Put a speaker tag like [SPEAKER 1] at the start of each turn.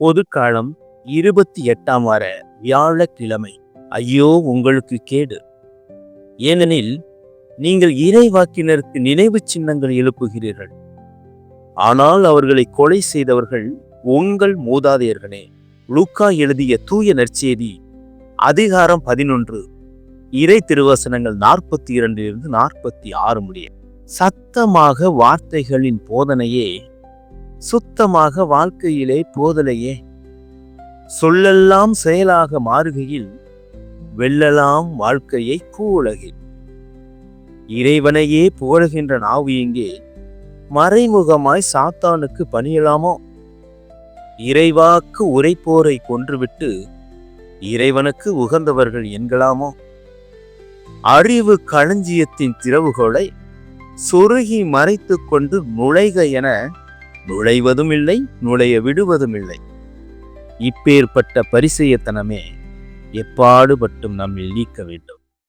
[SPEAKER 1] பொதுக்காலம் இருபத்தி எட்டாம் வார வியாழக்கிழமை. ஐயோ உங்களுக்கு கேடு. ஏனெனில் நீங்கள் இறைவாக்கினருக்கு நினைவு சின்னங்கள் எழுப்புகிறீர்கள். ஆனால் அவர்களை கொலை செய்தவர்கள் உங்கள் மூதாதையர்களே. லூக்கா எழுதிய தூய நற்செய்தி அதிகாரம் பதினொன்று இறை திருவசனங்கள் நாற்பத்தி இரண்டிலிருந்து நாற்பத்தி ஆறு முடிய. சத்தமாக வார்த்தைகளின் போதனையே சுத்தமாக வாழ்க்கையிலே போதலையே. சொல்லெல்லாம் செயலாக மாறுகையில் வெல்லலாம் வாழ்க்கையை பூவுலகில் இறைவனையே புகழ்கின்ற நாவு இங்கே. மறைமுகமாய் சாத்தானுக்கு பணியலாமோ? இறைவாக்கு உரைப்போரை கொன்றுவிட்டு இறைவனுக்கு உகந்தவர்கள் என்களாமோ? அறிவு களஞ்சியத்தின் திறவுகோலை சொருகி மறைத்து கொண்டு நுழைக என நுழைவதும் இல்லை நுழைய விடுவதும் இல்லை இப்பேற்பட்ட பரிசெயத்தனமே எப்பாடுபட்டும் நம்மில் நீக்க வேண்டும்.